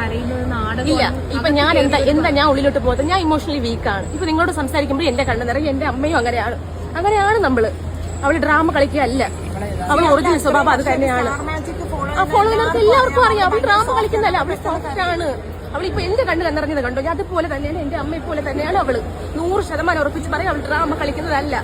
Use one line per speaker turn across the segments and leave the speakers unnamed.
കരയുന്നത് നാടകം
ഇല്ല. ഇപ്പൊ ഞാൻ എന്താ എന്താ ഞാൻ ഉള്ളിലോട്ട് പോകുന്നത് ഞാൻ ഇമോഷണലി വീക്കാണ് ഇപ്പൊ നിങ്ങളോട് സംസാരിക്കുമ്പോൾ എന്റെ കണ്ണ് നിറയെ എന്റെ അമ്മയും അങ്ങനെയാണ്. അങ്ങനെയാണ് നമ്മൾ. അവൾ ഡ്രാമ കളിക്കുകയല്ല. അവൾ ഒറിജിനൽ സ്വഭാവം അത് തന്നെയാണ്. ആ ഫോളോവേഴ്സ് എല്ലാവർക്കും അറിയാം. അവൾ ഡ്രാമ കളിക്കുന്നതല്ല. അവൾ സോഫ്റ്റ് ആണ്. അവളിപ്പോ എന്റെ കണ്ണ് നിറഞ്ഞത് കണ്ടോ? ഞാൻ അതുപോലെ തന്നെയാണ് എന്റെ അമ്മയെ പോലെ തന്നെയാണ് അവൾ. നൂറ് ശതമാനം ഉറപ്പിച്ച് പറയാം അവൾ ഡ്രാമ കളിക്കുന്നതല്ല.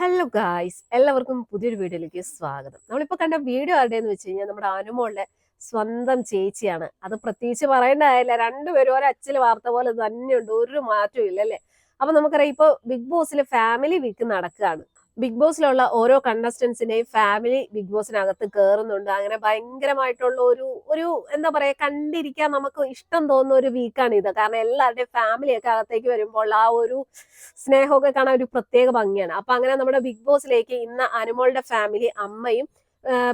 ഹലോ ഗായ്സ് എല്ലാവർക്കും പുതിയൊരു വീഡിയോയിലേക്ക് സ്വാഗതം. നമ്മളിപ്പോ കണ്ട വീഡിയോ ആരുടെയെന്ന് വെച്ച് കഴിഞ്ഞാൽ നമ്മുടെ അനുമോളുടെ സ്വന്തം ചേച്ചിയാണ്. അത് പ്രത്യേകിച്ച് പറയേണ്ടതായില്ല രണ്ടുപേരും ഒരു അച്ഛൻ വാർത്ത പോലെ തന്നെയുണ്ട്. ഒരു മാറ്റവും ഇല്ല അല്ലേ? അപ്പൊ നമുക്കറിയാം ഇപ്പൊ ബിഗ് ബോസിൽ ഫാമിലി വീക്ക് നടക്കുകയാണ്. ബിഗ് ബോസിലുള്ള ഓരോ കണ്ടസ്റ്റൻസിന്റെയും ഫാമിലി ബിഗ് ബോസിനകത്ത് കയറുന്നുണ്ട് അങ്ങനെ ഭയങ്കരമായിട്ടുള്ള ഒരു ഒരു എന്താ പറയാ കണ്ടിരിക്കാൻ നമുക്ക് ഇഷ്ടം തോന്നുന്ന ഒരു വീക്കാണ് ഇത്. കാരണം എല്ലാവരുടെയും ഫാമിലിയൊക്കെ അകത്തേക്ക് വരുമ്പോൾ ആ ഒരു സ്നേഹമൊക്കെ കാണാൻ ഒരു പ്രത്യേക ഭംഗിയാണ്. അപ്പൊ അങ്ങനെ നമ്മുടെ ബിഗ് ബോസിലേക്ക് ഇന്ന് അനുമോളുടെ ഫാമിലി അമ്മയും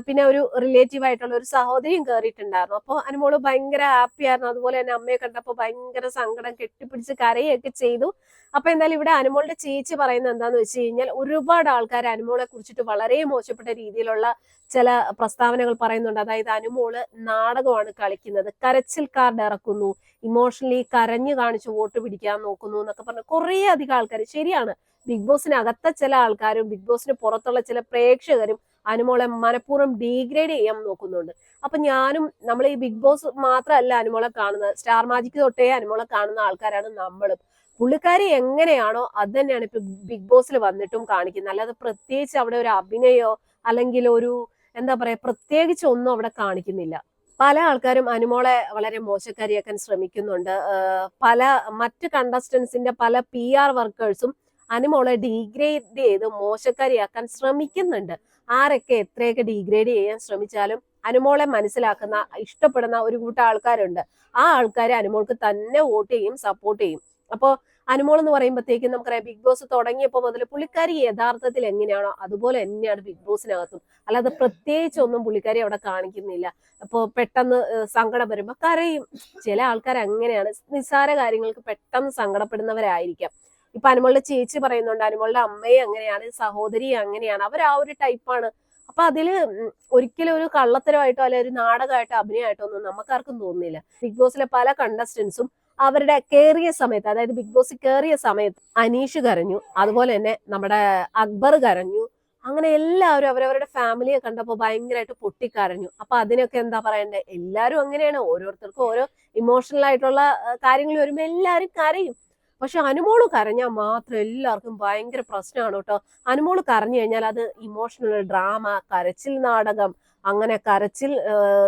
പിന്നെ ഒരു റിലേറ്റീവ് ആയിട്ടുള്ള ഒരു സഹോദരിയും കയറിയിട്ടുണ്ടായിരുന്നു അപ്പോൾ അനുമോൾ ഭയങ്കര ഹാപ്പി ആയിരുന്നു. അതുപോലെ തന്നെ അമ്മയെ കണ്ടപ്പോൾ ഭയങ്കര സങ്കടം കെട്ടിപ്പിടിച്ച് കരയൊക്കെ ചെയ്തു. അപ്പൊ എന്തായാലും ഇവിടെ അനുമോളുടെ ചേച്ചി പറയുന്നത് എന്താന്ന് വെച്ച് കഴിഞ്ഞാൽ ഒരുപാട് ആൾക്കാർ അനുമോളെ കുറിച്ചിട്ട് വളരെ മോശപ്പെട്ട രീതിയിലുള്ള ചില പ്രസ്താവനകൾ പറയുന്നുണ്ട്. അതായത് അനുമോൾ നാടകമാണ് കളിക്കുന്നത്. കരച്ചിൽ കാർഡ് ഇറക്കുന്നു. ഇമോഷണലി കരഞ്ഞു കാണിച്ച് വോട്ട് പിടിക്കാൻ നോക്കുന്നു എന്നൊക്കെ പറഞ്ഞ് കുറേ അധികം ആൾക്കാർ ശരിയാണ്. ബിഗ് ബോസിനകത്തെ ചില ആൾക്കാരും ബിഗ് ബോസിന് പുറത്തുള്ള ചില പ്രേക്ഷകരും അനുമോളെ മനഃപൂർവം ഡീഗ്രേഡ് ചെയ്യാൻ നോക്കുന്നുണ്ട്. അപ്പൊ ഞാനും നമ്മൾ ഈ ബിഗ് ബോസ് മാത്രമല്ല അനുമോളെ കാണുന്നത് സ്റ്റാർ മാജിക് തൊട്ടേ അനുമോളെ കാണുന്ന ആൾക്കാരാണ് നമ്മളും. പുള്ളിക്കാരി എങ്ങനെയാണോ അത് തന്നെയാണ് ഇപ്പൊ ബിഗ് ബോസിൽ വന്നിട്ടും കാണിക്കുന്നത്. അല്ലാതെ പ്രത്യേകിച്ച് അവിടെ ഒരു അഭിനയോ അല്ലെങ്കിൽ ഒരു എന്താ പറയാ പ്രത്യേകിച്ച് ഒന്നും അവിടെ കാണിക്കുന്നില്ല. പല ആൾക്കാരും അനുമോളെ വളരെ മോശക്കാരിയാക്കാൻ ശ്രമിക്കുന്നുണ്ട്. പല മറ്റ് കണ്ടസ്റ്റൻസിന്റെ പല പി ആർ വർക്കേഴ്സും അനുമോളെ ഡീഗ്രേഡ് ചെയ്ത് മോശക്കാരിയാക്കാൻ ശ്രമിക്കുന്നുണ്ട്. ആരൊക്കെ എത്രയൊക്കെ ഡീഗ്രേഡ് ചെയ്യാൻ ശ്രമിച്ചാലും അനുമോളെ മനസ്സിലാക്കുന്ന ഇഷ്ടപ്പെടുന്ന ഒരു കൂട്ടം ആൾക്കാരുണ്ട്. ആ ആൾക്കാരെ അനുമോൾക്ക് തന്നെ വോട്ട് ചെയ്യും സപ്പോർട്ട് ചെയ്യും. അപ്പോൾ അനുമോൾ എന്ന് പറയുമ്പോഴത്തേക്കും നമുക്കറിയാം ബിഗ് ബോസ് തുടങ്ങിയപ്പോൾ മുതൽ പുള്ളിക്കാരി യഥാർത്ഥത്തിൽ എങ്ങനെയാണോ അതുപോലെ തന്നെയാണ് ബിഗ് ബോസിനകത്തും. അല്ലാതെ പ്രത്യേകിച്ച് ഒന്നും പുള്ളിക്കാരി അവിടെ കാണിക്കുന്നില്ല. അപ്പോൾ പെട്ടെന്ന് സങ്കടം വരുമ്പോൾ കരയും. ചില ആൾക്കാർ അങ്ങനെയാണ് നിസ്സാര കാര്യങ്ങൾക്ക് പെട്ടെന്ന് സങ്കടപ്പെടുന്നവരായിരിക്കാം. ഇപ്പൊ അനുമോളുടെ ചേച്ചി പറയുന്നുണ്ട് അനുമോളുടെ അമ്മയെ അങ്ങനെയാണ് സഹോദരി അങ്ങനെയാണ്. അവർ ആ ഒരു ടൈപ്പാണ് അപ്പൊ അതിൽ ഒരിക്കലും ഒരു കള്ളത്തരമായിട്ടോ അല്ലെ ഒരു നാടകമായിട്ടോ അഭിനയമായിട്ടോ ഒന്നും നമുക്കാർക്കും തോന്നുന്നില്ല. ബിഗ് ബോസിലെ പല കണ്ടസ്റ്റൻസും അവരുടെ കയറിയ സമയത്ത് അതായത് ബിഗ് ബോസ് കയറിയ സമയത്ത് അനീഷ് കരഞ്ഞു അതുപോലെ തന്നെ നമ്മുടെ അക്ബർ കരഞ്ഞു അങ്ങനെ എല്ലാവരും അവരവരുടെ ഫാമിലിയെ കണ്ടപ്പോൾ ഭയങ്കരമായിട്ട് പൊട്ടിക്കരഞ്ഞു. അപ്പൊ അതിനൊക്കെ എന്താ പറയണ്ടേ? എല്ലാവരും അങ്ങനെയാണ്. ഓരോരുത്തർക്കും ഓരോ ഇമോഷണൽ ആയിട്ടുള്ള കാര്യങ്ങൾ വരുമ്പോൾ എല്ലാവരും കരയും. പക്ഷെ അനുമോൾ കരഞ്ഞാൽ മാത്രം എല്ലാവർക്കും ഭയങ്കര പ്രശ്നമാണ് കേട്ടോ. അനുമോൾ കരഞ്ഞു കഴിഞ്ഞാൽ അത് ഇമോഷണൽ ഡ്രാമ കരച്ചിൽ നാടകം അങ്ങനെ കരച്ചിൽ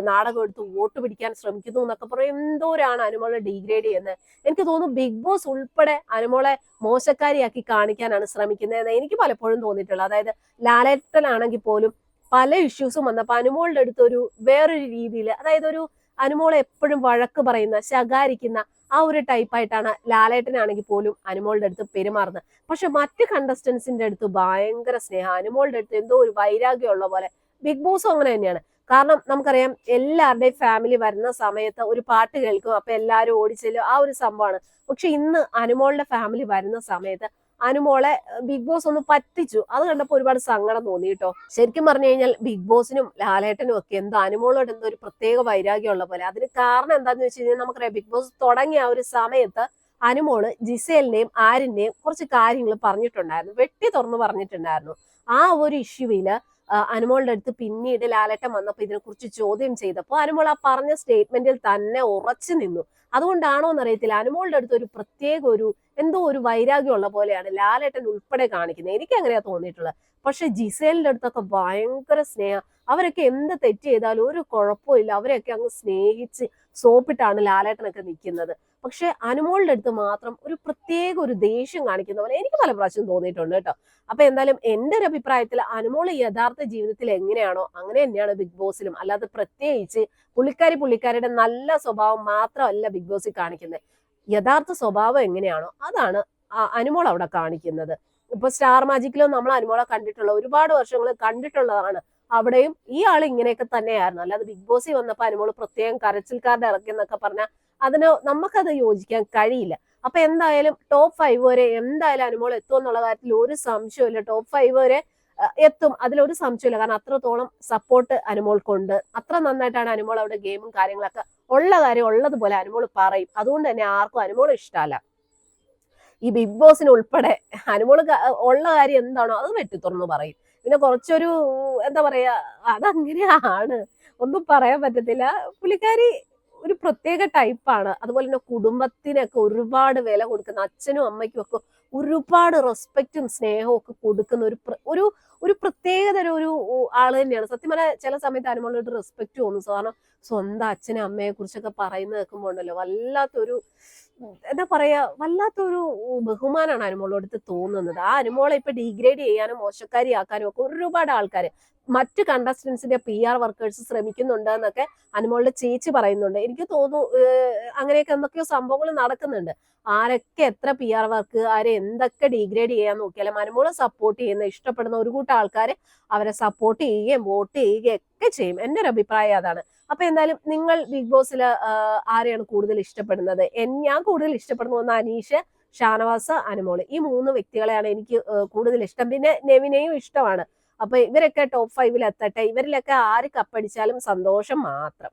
നാടകം എടുത്ത് വോട്ട് പിടിക്കാൻ ശ്രമിക്കുന്നു എന്നൊക്കെ പറയും. എന്തോരാണ് അനുമോളെ ഡീഗ്രേഡ് ചെയ്യുന്നത്? എനിക്ക് തോന്നുന്നു ബിഗ് ബോസ് ഉൾപ്പെടെ അനുമോളെ മോശക്കാരിയാക്കി കാണിക്കാനാണ് ശ്രമിക്കുന്നത് എന്ന് എനിക്ക് പലപ്പോഴും തോന്നിയിട്ടുള്ളത്. അതായത് ലാലേട്ടനാണെങ്കിൽ പോലും പല ഇഷ്യൂസും വന്നപ്പോൾ അനുമോളുടെ അടുത്ത് ഒരു വേറൊരു രീതിയിൽ അതായത് ഒരു അനുമോളെ എപ്പോഴും വഴക്ക് പറയുന്ന ശകാരിക്കുന്ന ആ ഒരു ടൈപ്പായിട്ടാണ് ലാലേട്ടനാണെങ്കിൽ പോലും അനുമോളുടെ അടുത്ത് പെരുമാറുന്നത്. പക്ഷെ മറ്റ് കണ്ടസ്റ്റൻസിന്റെ അടുത്ത് ഭയങ്കര സ്നേഹം. അനുമോളുടെ അടുത്ത് എന്തോ ഒരു വൈരാഗ്യമുള്ള പോലെ. ബിഗ് ബോസും അങ്ങനെ തന്നെയാണ്. കാരണം നമുക്കറിയാം എല്ലാവരുടെയും ഫാമിലി വരുന്ന സമയത്ത് ഒരു പാട്ട് കേൾക്കും. അപ്പൊ എല്ലാവരും ഓടിച്ചെല്ലും. ആ ഒരു സംഭവമാണ്. പക്ഷെ ഇന്ന് അനുമോളുടെ ഫാമിലി വരുന്ന സമയത്ത് അനുമോളെ ബിഗ് ബോസ് ഒന്ന് പറ്റിച്ചു. അത് കണ്ടപ്പോൾ ഒരുപാട് സങ്കടം തോന്നി കേട്ടോ. ശരിക്കും പറഞ്ഞു കഴിഞ്ഞാൽ ബിഗ് ബോസിനും ലാലേട്ടനും ഒക്കെ എന്താ അനുമോളോട് എന്തോ ഒരു പ്രത്യേക വൈരാഗ്യമുള്ള പോലെ. അതിന് കാരണം എന്താന്ന് വെച്ച് കഴിഞ്ഞാൽ നമുക്കറിയാം ബിഗ് ബോസ് തുടങ്ങിയ ആ ഒരു സമയത്ത് അനുമോൾ ജിസേലിന്റെയും ആരിന്റെയും കുറച്ച് കാര്യങ്ങൾ പറഞ്ഞിട്ടുണ്ടായിരുന്നു. വെട്ടി തുറന്നു പറഞ്ഞിട്ടുണ്ടായിരുന്നു. ആ ഒരു ഇഷ്യൂവിൽ അനുമോളുടെ അടുത്ത് പിന്നീട് ലാലേട്ടൻ വന്നപ്പോൾ ഇതിനെക്കുറിച്ച് ചോദ്യം ചെയ്തപ്പോൾ അനുമോൾ ആ പറഞ്ഞ സ്റ്റേറ്റ്മെന്റിൽ തന്നെ ഉറച്ചു നിന്നു. അതുകൊണ്ടാണോ എന്നറിയത്തില്ല. അനുമോളുടെ അടുത്ത് ഒരു പ്രത്യേക ഒരു എന്തോ ഒരു വൈരാഗ്യം ഉള്ള പോലെയാണ് ലാലേട്ടൻ ഉൾപ്പെടെ കാണിക്കുന്നത്. എനിക്ക് അങ്ങനെയാ തോന്നിയിട്ടുള്ളത്. പക്ഷെ ജിസേലിന്റെ അടുത്തൊക്കെ ഭയങ്കര സ്നേഹം. അവരൊക്കെ എന്ത് തെറ്റ് ചെയ്താലും ഒരു കുഴപ്പമില്ല അവരെയൊക്കെ അങ്ങ് സ്നേഹിച്ച് സോപ്പിട്ടാണ് ലാലേട്ടനൊക്കെ നിൽക്കുന്നത് പക്ഷെ അനുമോളുടെ അടുത്ത് മാത്രം ഒരു പ്രത്യേക ഒരു ദേഷ്യം കാണിക്കുന്ന പോലെ എനിക്ക് പല പ്രാവശ്യം തോന്നിയിട്ടുണ്ട് കേട്ടോ. അപ്പൊ എന്തായാലും എന്റെ ഒരു അഭിപ്രായത്തിൽ അനുമോൾ യഥാർത്ഥ ജീവിതത്തിൽ എങ്ങനെയാണോ അങ്ങനെ തന്നെയാണ് ബിഗ് ബോസിലും. അല്ലാതെ പ്രത്യേകിച്ച് പുള്ളിക്കാരി പുള്ളിക്കാരുടെ നല്ല സ്വഭാവം മാത്രമല്ല ബിഗ് ബോസിൽ കാണിക്കുന്നത്. യഥാർത്ഥ സ്വഭാവം എങ്ങനെയാണോ അതാണ് അനുമോൾ അവിടെ കാണിക്കുന്നത്. ഇപ്പൊ സ്റ്റാർ മാജിക്കിലോ നമ്മൾ അനുമോളെ കണ്ടിട്ടുള്ള ഒരുപാട് വർഷങ്ങൾ കണ്ടിട്ടുള്ളതാണ്. അവിടെയും ഈ ആൾ ഇങ്ങനെയൊക്കെ തന്നെയായിരുന്നു. അല്ലാതെ ബിഗ് ബോസിൽ വന്നപ്പോൾ അനുമോൾ പ്രത്യേകം കരച്ചിൽക്കാരുടെ ഇറക്കി എന്നൊക്കെ പറഞ്ഞാൽ അതിന് നമുക്കത് യോജിക്കാൻ കഴിയില്ല. അപ്പൊ എന്തായാലും ടോപ്പ് ഫൈവ് വരെ എന്തായാലും അനുമോൾ എത്തും എന്നുള്ള കാര്യത്തിൽ ഒരു സംശയമില്ല ടോപ്പ് ഫൈവ് വരെ എത്തും. അതിലൊരു സംശയമില്ല കാരണം അത്രത്തോളം സപ്പോർട്ട് അനുമോൾക്കുണ്ട്. അത്ര നന്നായിട്ടാണ് അനുമോൾ അവിടെ ഗെയിമും കാര്യങ്ങളൊക്കെ ഉള്ള കാര്യം ഉള്ളതുപോലെ അനുമോൾ പറയും. അതുകൊണ്ട് തന്നെ ആർക്കും അനുമോൾ ഇഷ്ടമല്ല ഈ ബിഗ് ബോസിന് ഉൾപ്പെടെ അനുമോൾ ഉള്ള കാര്യം എന്താണോ അത് വെട്ടി തുറന്നു പറയും. പിന്നെ കുറച്ചൊരു എന്താ പറയാ അതങ്ങനെയാണ്. ഒന്നും പറയാൻ പറ്റത്തില്ല. പുള്ളിക്കാരി ഒരു പ്രത്യേക ടൈപ്പാണ് അതുപോലെ തന്നെ കുടുംബത്തിനൊക്കെ ഒരുപാട് വില കൊടുക്കുന്ന അച്ഛനും അമ്മയ്ക്കും ഒക്കെ ഒരുപാട് റെസ്പെക്റ്റും സ്നേഹവും ഒക്കെ കൊടുക്കുന്ന ഒരു ഒരു ഒരു പ്രത്യേകതര ഒരു ആൾ തന്നെയാണ്. സത്യം പറഞ്ഞാൽ ചില സമയത്ത് അനുമോളോട് റെസ്പെക്റ്റ് തോന്നും. കാരണം സ്വന്തം അച്ഛനെ അമ്മയെ കുറിച്ചൊക്കെ പറയുന്നത് കേൾക്കുമ്പോൾ ഉണ്ടല്ലോ വല്ലാത്തൊരു എന്താ പറയാ വല്ലാത്തൊരു ബഹുമാനമാണ് അനുമോളോടുത്ത് തോന്നുന്നത്. ആ അനുമോളെ ഇപ്പൊ ഡീഗ്രേഡ് ചെയ്യാനും മോശക്കാരിയാക്കാനും ഒക്കെ ഒരുപാട് ആൾക്കാർ മറ്റ് കണ്ടസ്റ്റൻസിന്റെ പി ആർ വർക്കേഴ്സ് ശ്രമിക്കുന്നുണ്ട് എന്നൊക്കെ അനുമോളുടെ ചേച്ചി പറയുന്നുണ്ട്. എനിക്ക് തോന്നുന്നു അങ്ങനെയൊക്കെ എന്തൊക്കെയോ സംഭവങ്ങൾ നടക്കുന്നുണ്ട്. ആരൊക്കെ എത്ര പി ആർ വർക്ക് ആരെ എന്തൊക്കെ ഡീഗ്രേഡ് ചെയ്യാൻ നോക്കിയാലും അനുമോളെ സപ്പോർട്ട് ചെയ്യുന്ന ഇഷ്ടപ്പെടുന്ന ഒരു കൂട്ടം ആൾക്കാർ അവരെ സപ്പോർട്ട് ചെയ്യുകയും വോട്ട് ചെയ്യുകയും ഒക്കെ ചെയ്യും. എന്റെ ഒരു അഭിപ്രായം അതാണ്. അപ്പൊ എന്തായാലും നിങ്ങൾ ബിഗ് ബോസിൽ ആരെയാണ് കൂടുതൽ ഇഷ്ടപ്പെടുന്നത്? ഞാൻ കൂടുതൽ ഇഷ്ടപ്പെടുന്ന ഒന്ന് അനീഷ് ഷാനവാസ് അനുമോൾ. ഈ മൂന്ന് വ്യക്തികളെയാണ് എനിക്ക് കൂടുതൽ ഇഷ്ടം. പിന്നെ നെവിനെയും ഇഷ്ടമാണ്. അപ്പൊ ഇവരൊക്കെ ടോപ്പ് ഫൈവിൽ എത്തട്ടെ? ഇവരിലൊക്കെ ആര് കപ്പടിച്ചാലും സന്തോഷം മാത്രം.